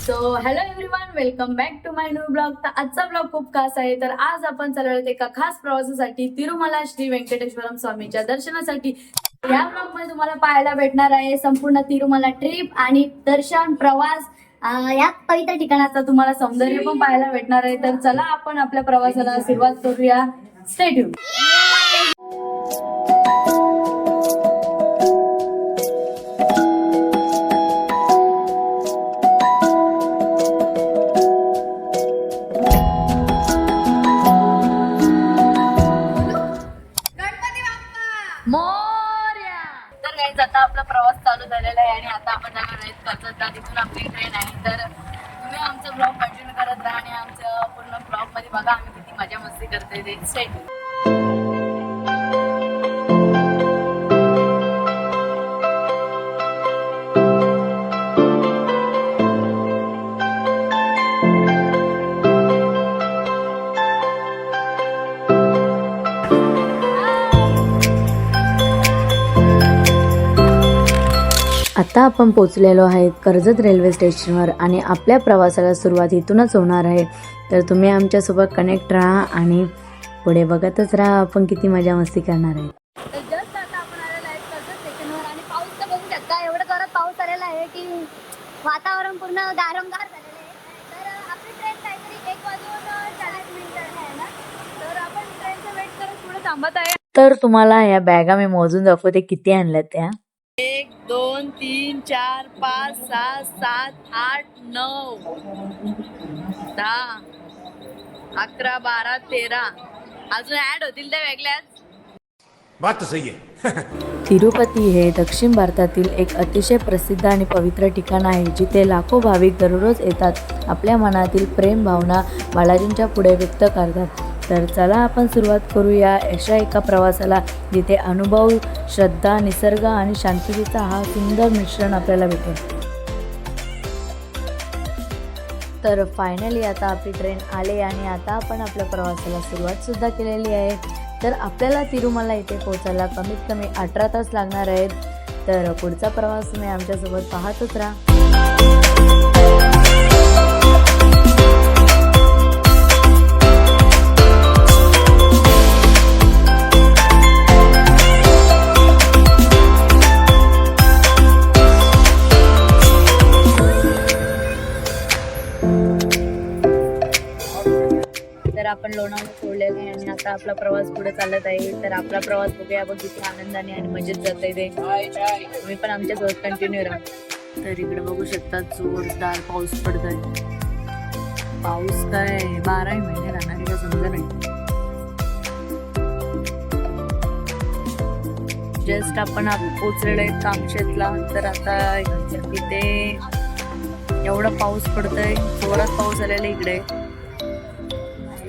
So hello everyone welcome back to my new blog तर आजचा blog खूप खास आहे. तर आज आपण चाललो एका खास प्रवासासाठी तिरुमला श्री व्यंकटेश्वरम स्वामीच्या दर्शनासाठी. या ब्लॉगमध्ये तुम्हाला पाहायला भेटणार आहे संपूर्ण तिरुमला ट्रिप आणि दर्शन प्रवास. या पवित्र ठिकाणाचा तुम्हाला सौंदर्य पण पाहायला भेटणार आहे. तर चला आपण आपल्या प्रवासाला सुरुवात करूया. स्टेडियम स्टेट आता आपण पोचलेलो आहेत कर्जत रेल्वे स्टेशनवर आणि आपल्या प्रवासाला सुरुवात इथूनच होणार आहे. तर तुम्ही आमच्यासोबत कनेक्ट राहा आणि पुढे बघतच राहा आपण किती मजा मस्ती करणार आहे तर जस्ट आता आपण आलेलो आहे कर्जत स्टेशनवर आणि पाऊस तर बघू शकता एवढं जोरात पाऊस आलेला आहे की वातावरण पूर्ण झालेलं आहे. तर आपली ट्रेन काहीतरी एक वाजून चाळीस मिनिटांनी आहे ना? तर आपण ट्रेनचं वेट करत पुढे थांबत आहे. तर तुम्हाला या बॅगा मी मोजून दाखवते किती आणल्या त्या? एक दोन तीन चार पाच सहा सात आठ नऊ दहा अकरा बारा तेरा. अजून ऍड होतील त्या वेगळ्याच बात तो सही है तिरुपती हे दक्षिण भारतातील एक अतिशय प्रसिद्ध आणि पवित्र ठिकाण आहे जिथे लाखो भाविक दररोज येतात. आपल्या मनातील प्रेम भावना बालाजींच्या पुढे व्यक्त करतात. तर चला आपण सुरुवात करूया अशा एका प्रवासाला जिथे अनुभव श्रद्धा निसर्ग आणि शांततेचा हा सुंदर मिश्रण आपल्याला भेटेल. तर फायनली आता आपली ट्रेन आली आणि आता आपण आपल्या प्रवासाला सुरुवातसुद्धा केलेली आहे. तर आपल्याला तिरुमला इथे पोहोचायला कमीत कमी अठरा तास लागणार आहेत. तर पुढचा प्रवास तुम्ही आमच्यासोबत पाहतच राहा. आपण लोणावळा सोडलेलं आहे आणि आता आपला प्रवास पुढे चालत आहे. तर आपला प्रवास बघूया बघ किती आनंदाने आणि मजेत जात आहे तुम्ही पण आमच्यासोबत कंटिन्यू राहा. तर इकडे बघू शकता जोरदार पाऊस पडतोय. पाऊस काय? बाराही महिने राहणार आहे का समजा नाही. जस्ट आपण आप- पोचलेलो आहे कामशेतला तर आता इथे एवढा पाऊस पडतोय जोरात पाऊस आलेला आहे इकडे.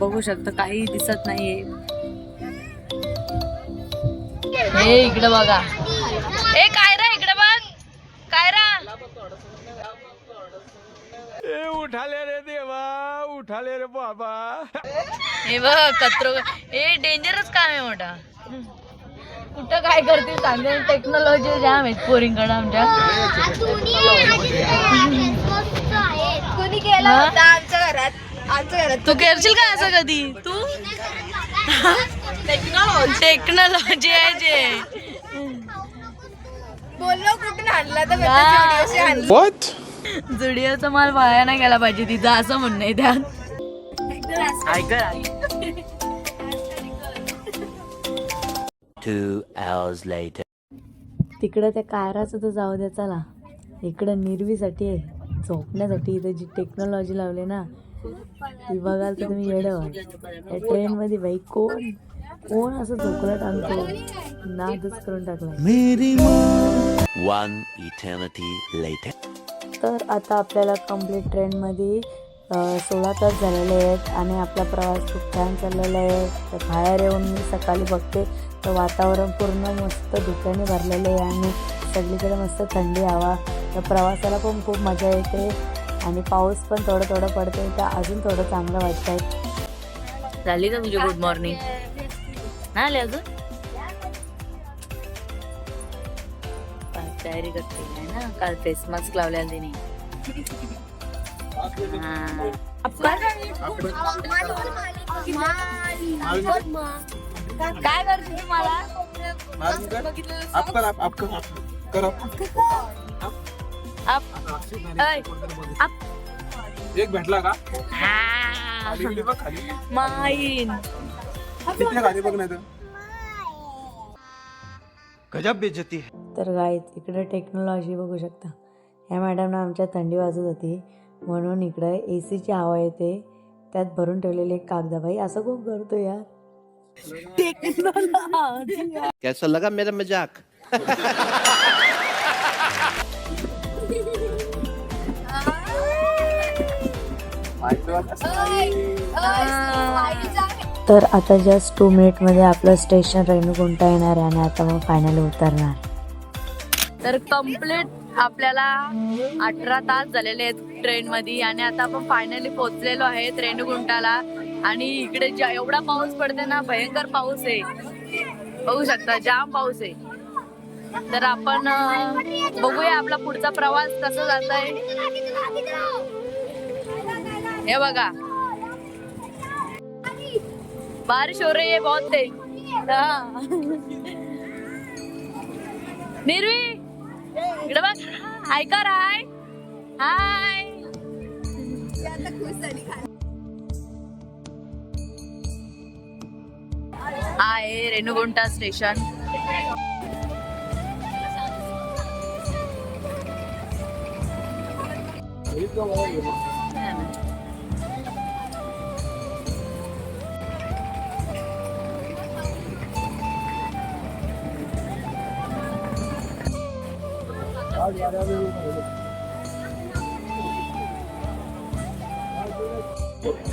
बघू शकता काही दिसत नाहीये. हे इकडे बघा. ए काय रा इकडे बघ. काय रा? ए उठाले रे देवा उठाले रे बाबा. हे बघ कत्रो हे डेंजरच काम आहे मोठा. कुठं काय करतील सांगेल? टेक्नॉलॉजी जाम आहेत पोरींकडे आमच्या. कुणी केला हा? होता आमच्या घरात आमच्या घरात तू करशील का असं कधी? तू? टेक्नॉलॉजी आहे जे. बोललो कुठून आणला तर हा. जुडिओचा माल वाया नाही गेला पाहिजे तिथं असं म्हणणं आहे त्यात. Two hours later. तिकडं त्या कायराचं तर जाऊ द्या चला. इकडं निर्वीसाठी आहे. झोपण्यासाठी इथं जी टेक्नॉलॉजी लावली ना ती बघाल तर तुम्ही येडं त्या ट्रेनमध्ये बाई कोण? कोण असं झोपलं टाकतो नादच करून later. तर आता आपल्याला कंप्लीट ट्रेनमध्ये सोळा तास झालेले आहेत आणि आपला प्रवास खूप छान चाललेला आहे. तर बाहेर येऊन मी सकाळी बघते. तर वातावरण पूर्ण मस्त धुक्याने भरलेलं आहे आणि सगळीकडे मस्त थंडी हवा. तर प्रवासाला पण खूप मजा येते. आणि पाऊस पण थोडं थोडं पडते तर अजून थोडं चांगलं वाटत आहे झाली का तुझी गुड मॉर्निंग नाही आली अजून तयारी करते ना काल फेस मास्क लावलेला तिने काय करते तुम्हाला एक भेटला का? खाली माईन. बघ नाही गजब बेइज्जती है। तर गाईत इकडे टेक्नॉलॉजी बघू शकता. ह्या मॅडमना आमच्या थंडी वाजत होती. म्हणून इकडे ए सीची हवा येते. त्यात भरून ठेवलेली एक कागदाबाई. असं खूप करतो यार. कैसा लगा मेरा मजाक? तर आता जस्ट टू मिनिटमध्ये आपलं स्टेशन रेणुगुंटा येणार आहे आणि आता मग फायनली उतरणार. तर कंप्लीट आपल्याला अठरा तास झालेले आहेत ट्रेन मध्ये आणि आता आपण फायनली पोहोचलेलो आहे रेणुगुंटाला. आणि इकडे ज्या- एवढा पाऊस पडते ना भयंकर पाऊस आहे. बघू शकता जाम पाऊस आहे. तर आपण बघूया आपला पुढचा प्रवास कसा जात आहे हे बघा. बारिश हो रही है बहुत तेज. निर्वी इकडे बघ. हाय कर हाय. हाय. आहे रेणुगुंटा स्टेशन.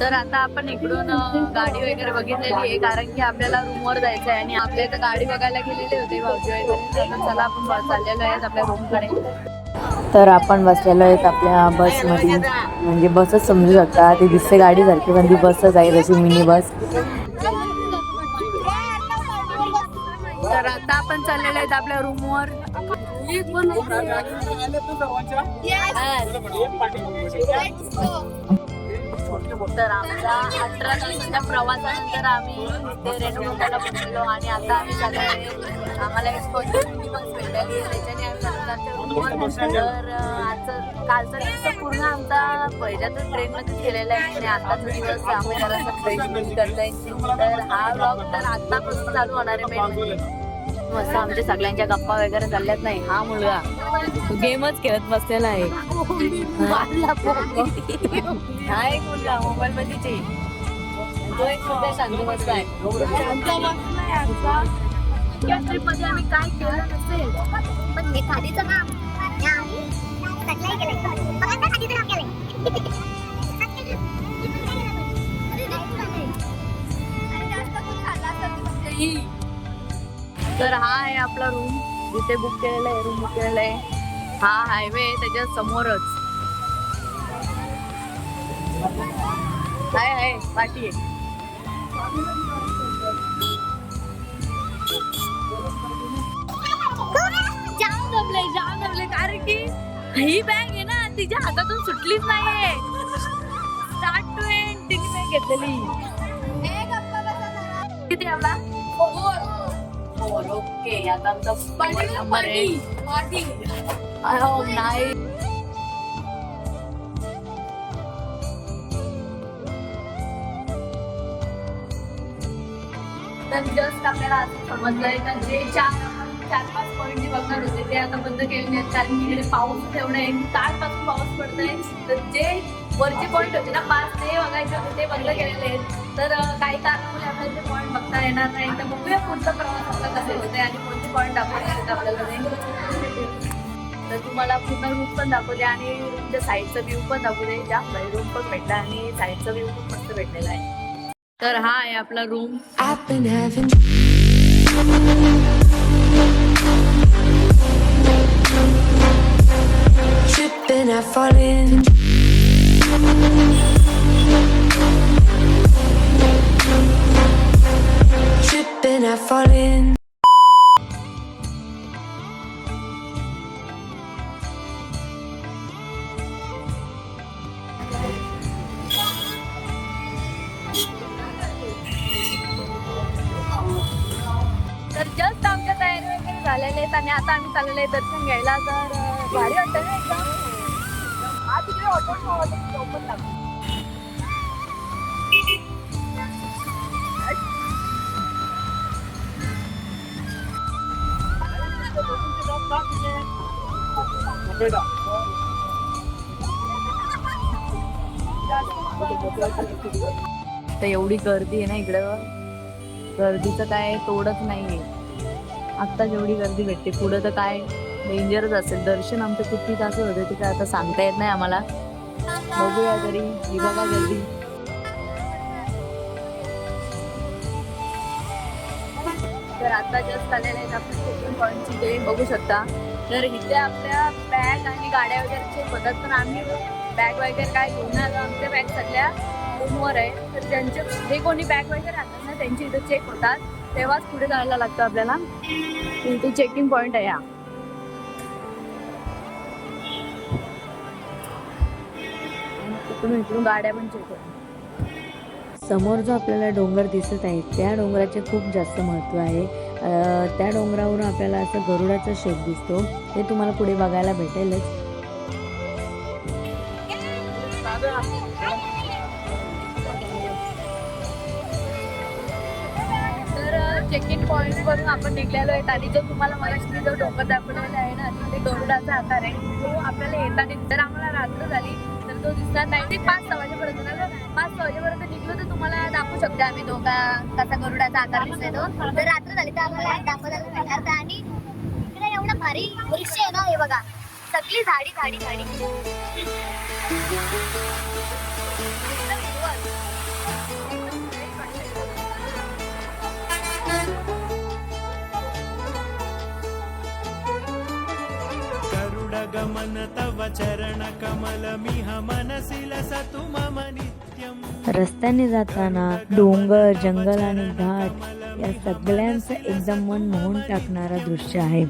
तर आता आपण इकडून गाडी वगैरे बघितलेली आहे कारण की आपल्याला रूमवर जायचं आहे आणि आपल्या इथं गाडी बघायला गेलेले होते भाऊजी वगैरे. चला आपण चाललेलो आहेत आपल्या रूमकडे. तर आपण बसलेलो आहेत आपल्या बसमध्ये म्हणजे बसच समजू शकता ती दिसते गाडीसारखी पण ती बसच आहे जशी मिनी बस. आपण चाललेलो आहेत आपल्या रूमवर तर आमच्या अठरा तासाच्या प्रवासानंतर आम्ही ते रेणुगुंटाला पोहोचलो आणि आता आम्ही आहे. आम्हाला एक कोणती बस भेटली त्याच्याने आम्ही तर आजचं कालचा दिवस पूर्ण आमचा पहिल्यातच ट्रेनमध्येच गेलेला आहे. आणि आताचा दिवस आम्ही जरासा फ्रेश करतोय. तर हा ब्लॉग तर आतापासून चालू होणार आहे मेन म्हणजे. मस्त आमच्या सगळ्यांच्या गप्पा वगैरे चालल्यात नाही. हा मुलगा. गेमच खेळत बसलेला आहे. हा एक मुलगा मोबाईल मध्येच आहे. तो एक सुद्धा शांत बसलाय trip मध्ये आम्ही काय केलं नसेल पण हे खादीचं काम हे तर ही. हा आहे आपला रूम जिथे बुक केलेला आहे रूम बुक केलेला आहे. हा हायवे त्याच्या समोरच. हाय हाय पाठी आहे. जाम जाम कारण की ही बॅग आहे ना तिच्या हातातून सुटलीच नाहीये. स्टार्ट टू एंड तिने बॅग घेतलेली. किती आपला? फोर ओके आता आमचा पहिला नंबर आहे नाही. तर जस्ट आपल्याला असं समजलंय का जे चार चार पाच पॉईंट जे बघणार होते ते आता बंद केलेले आहेत कारण की इकडे पाऊस एवढा आहे. कालपासून पाऊस पडतोय. तर जे वरचे पॉईंट होते ना पाच ते बघायचे होते ते बंद केलेले आहेत. तर काही कारणामुळे आपल्याला येणार नाही. तर बघूया पुढचा प्रवास आपला कसे होते आणि कोणते पॉईंट दाखवले आपल्याला. ते तर तुम्हाला पूर्ण रूम पण दाखवले आणि रूमच्या साईडचा व्ह्यू पण दाखवले जास्त रूम पण भेटला आणि साईडचा व्ह्यू पण मस्त भेटलेला आहे. तर हा आहे आपला room I've been having tripping, I fall in? तर जस्ट आमच्या तयारी वगैरे झालेले आहेत आणि आता आम्ही चाललेलो आहे दर्शन घ्यायला. तर भारी वाटतं ना एकदम. हा तिकडे ऑटो लागतो. तर एवढी गर्दी आहे ना इकडं. गर्दीचं काय तोडच नाहीये. आत्ता जेवढी गर्दी भेटते पुढं तर काय डेंजरच असेल. दर्शन आमचं किती तास होते ते काय आता सांगता येत नाही आम्हाला. बघूया तरी ही बघा गर्दी तर आता जस्ट आलेले आहेत आपण कोकण पॉईंटची ते बघू शकता. तर इथे आपल्या बॅग आणि गाड्या वगैरेचे होतात पण आम्ही बॅग वगैरे काय घेऊन आलो. आमच्या बॅग सगळ्या रूमवर आहे. तर त्यांचे जे कोणी बॅग वगैरे राहतात ना त्यांची इथे चेक होतात. तेव्हाच पुढे जायला लागतं आपल्याला. इथे चेकिंग पॉईंट आहे हा. आणि इकडून इकडून गाड्या पण चेक होतात. समोर जो आपल्याला डोंगर दिसत आहे त्या डोंगराचे खूप जास्त महत्त्व आहे. त्या डोंगरावरून आपल्याला असं गरुडाचा शेप दिसतो. ते तुम्हाला पुढे बघायला भेटेलच. तर चेक इन पॉईंट वरून आपण निघलेलो आहे आणि जो तुम्हाला मराठी जो डोंगर दाखवलेला आहे ना तिथे गरुडाचा आकार आहे. तो आपल्याला येताना जर आम्हाला रात्र झाली तर तो दिसणार नाही. ते पाच सहा वाजेपर्यंत पाच सहा वाजेपर्यंत तुम्हाला दाखवू शकतो आम्ही तो का कसा गरुडाचा आकार दिसतोय तो. तर रात्र झाली तर आम्हाला दाखवायला मिळणार तर आणि इकडे एवढं भारी वृक्ष आहे ना हे बघा. सगळी झाडी झाडी झाडी. तव मम नित्यम् रस्त्याने जाताना डोंगर जंगल आणि घाट या सगळ्यांचं एकदम मन मोहून टाकणारं दृश्य आहे.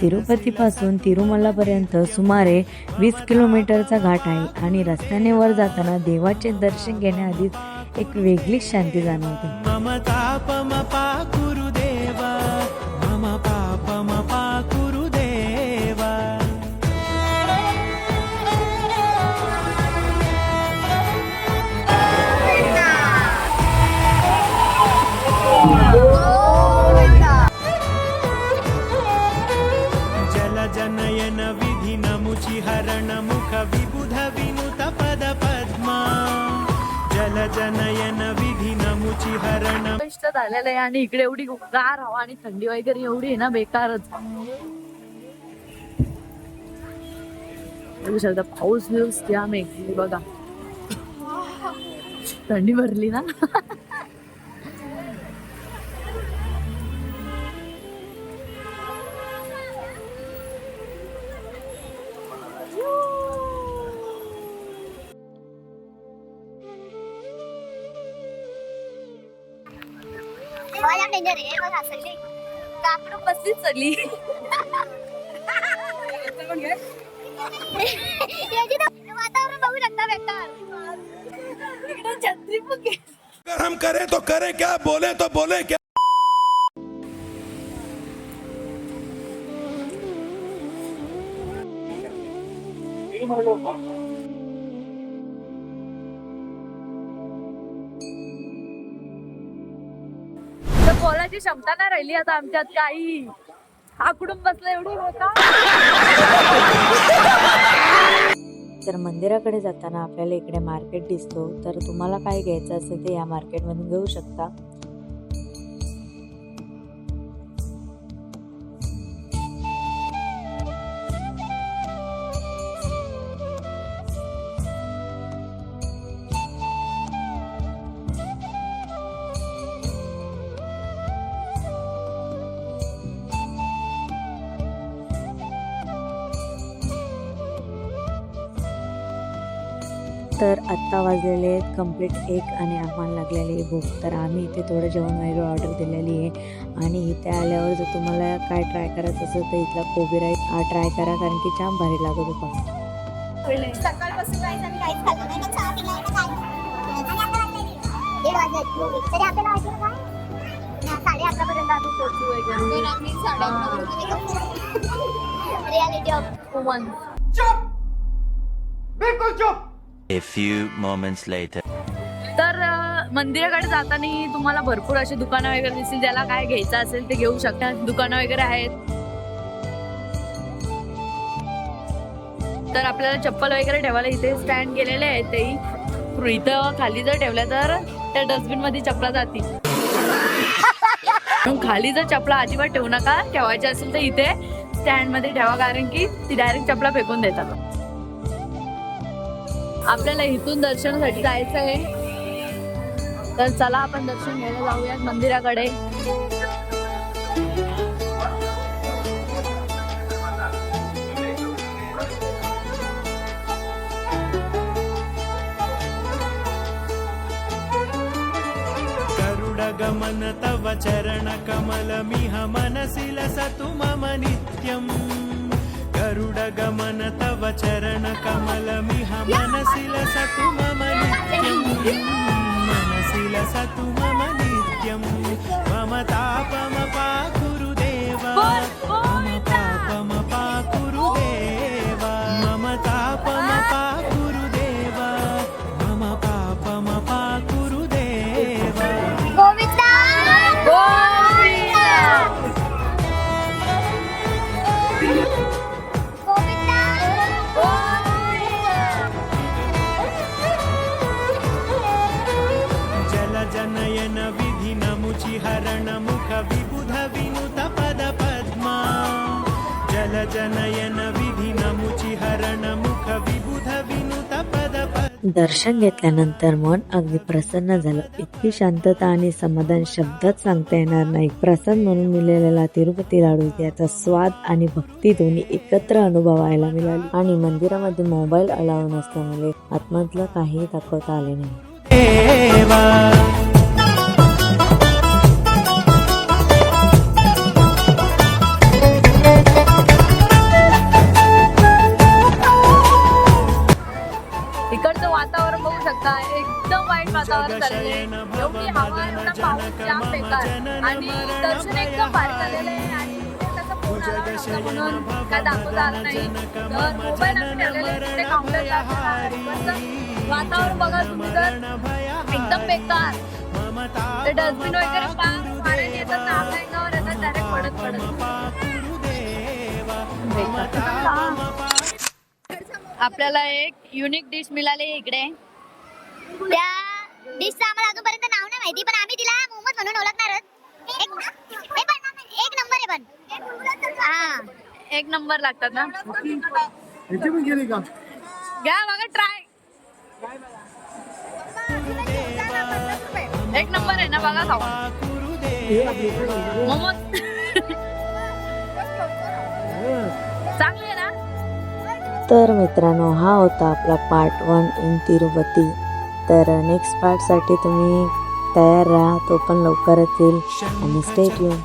तिरुपतीपासून तिरुमलापर्यंत सुमारे वीस किलोमीटरचा घाट आहे आणि रस्त्याने वर जाताना देवाचे दर्शन घेण्याआधीच एक वेगळीच शांती जाणवते. झालेलं आहे आणि इकडे एवढी गार हवा आणि थंडी वगैरे एवढी आहे ना बेकारच. बघू शकता पाऊस बिऊस जाम मेघ बघा. थंडी भरली ना. तेव्हा डेंजर आहे बघा सगळी काकडं बसलीच सगळी याची तर वातावरण बघू शकता बेकार. इकडे छत्री पण घे. अगर हम करें तो करें क्या बोले तो बोले क्या? तर बोलायची क्षमता नाही राहिली आता आमच्यात काही. आकडून बसलं एवढी होता तर मंदिराकडे जाताना आपल्याला इकडे मार्केट दिसतो तर तुम्हाला काय घ्यायचं असेल ते या मार्केटमधून घेऊ शकता. तर आत्ता वाजलेले आहेत कंप्लीट एक आणि आम्हाला लागलेली आहे भूक. तर आम्ही इथे थोडं जेवण वगैरे ऑर्डर दिलेली आहे. आणि इथे आल्यावर जर तुम्हाला काय ट्राय करायचं असेल तर इथला कोबी राईस हा ट्राय करा कारण की जाम भारी लागत होता सकाळपासून काहीच A few moments later. तर अ, मंदिराकडे जाताना तुम्हाला भरपूर अशी दुकानं वगैरे दिसतील ज्याला काय घ्यायचं असेल ते घेऊ शकता. दुकानं वगैरे आहेत. तर आपल्याला चप्पल वगैरे ठेवायला इथे स्टँड केलेले आहेत तेही इथं खाली जर ठेवल्या तर त्या डस्टबिनमध्ये चपला जातील. म्हणून खाली जर चपला अजिबात ठेवू नका. ठेवायची असेल तर इथे स्टँडमध्ये ठेवा कारण की ती डायरेक्ट चपला फेकून देतात. आपल्याला इथून दर्शनासाठी जायचं आहे. तर चला आपण दर्शन घ्यायला जाऊयात मंदिराकडे. गरुडगमन तव चरणकमलमिह मनसि लसतु मम नित्यम् गरुडगमन तव चरणकमलमिह मनसि लसतु मम नित्यम् मनसि लसतु मम नित्यम् जलजनयन विधिनमुचिहरण मुख विबुध विनुत पद पद्मा दर्शन घेतल्यानंतर मन अगदी प्रसन्न झालं. इतकी शांतता आणि समाधान शब्दात सांगता येणार नाही. प्रसाद म्हणून मिळालेला तिरुपती लाडू याचा स्वाद आणि भक्ती दोन्ही एकत्र अनुभवायला मिळाली. आणि मंदिरामध्ये मोबाईल अलाव नसल्यामुळे आतमधलं काही दाखवता आले नाही. वातावरण बघू शकता. एकदम वाईट वातावरण आहे एवढी हवा एवढा पाऊस जाम बेकार आणि दर्शन एकदम भारी झालेलं आहे. आणि म्हणून काय दाखवता आलं नाही. तर मोबाईल आम्ही ठेवलेले तिथे काउंटरला वातावरण बघा तुम्ही तर एकदम बेकार. ते डस्टबिन वगैरे पाण्यात येतात ना आपल्या अंगावर येतात डायरेक्ट पडत पडत. आपल्याला एक युनिक डिश मिळाली इकडे. त्या डिशचं आम्हाला अजूनपर्यंत नाव नाही माहिती पण आम्ही तिला मोमोज म्हणून ओळखणार आहोत. एक हे पण एक नंबर आहे पण. हा. एक नंबर लागतात ना? याची पण गेली का? घ्या बघा ट्राय एक नंबर आहे ना बघा खाऊ मोमोज. तर मित्रांनो हा होता आपला पार्ट वन इन तिरुपती. तर नेक्स्ट पार्टसाठी तुम्ही तयार राहा तो पण लवकरच येईल. आणि स्टेट येऊन